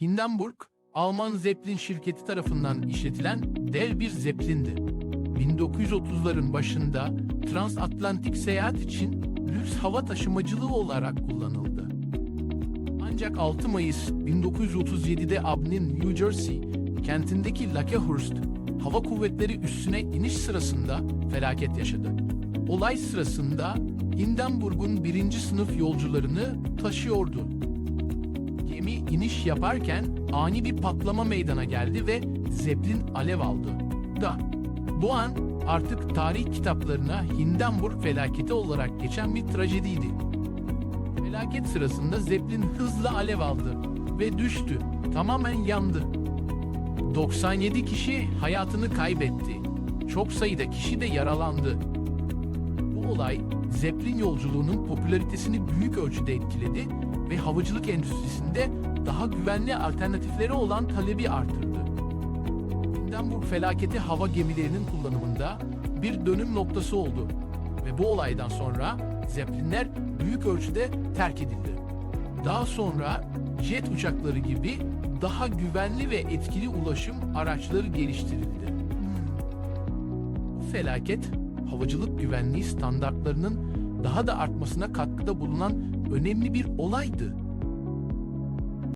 Hindenburg, Alman Zeppelin şirketi tarafından işletilen dev bir Zeppelin'di. 1930'ların başında transatlantik seyahat için lüks hava taşımacılığı olarak kullanıldı. Ancak 6 Mayıs 1937'de Albany'nin New Jersey kentindeki Lakehurst hava kuvvetleri üssüne iniş sırasında felaket yaşadı. Olay sırasında Hindenburg'un birinci sınıf yolcularını taşıyordu. Gemi iniş yaparken ani bir patlama meydana geldi ve Zeppelin alev aldı. Da bu an artık tarih kitaplarına Hindenburg felaketi olarak geçen bir trajediydi. Felaket sırasında Zeppelin hızla alev aldı ve düştü. Tamamen yandı. 97 kişi hayatını kaybetti. Çok sayıda kişi de yaralandı. Bu olay Zeppelin yolculuğunun popülaritesini büyük ölçüde etkiledi ve havacılık endüstrisinde daha güvenli alternatifleri olan talebi artırdı. Hindenburg felaketi hava gemilerinin kullanımında bir dönüm noktası oldu ve bu olaydan sonra Zeppelinler büyük ölçüde terk edildi. Daha sonra jet uçakları gibi daha güvenli ve etkili ulaşım araçları geliştirildi. Bu felaket havacılık güvenliği standartlarının daha da artmasına katkıda bulunan önemli bir olaydı.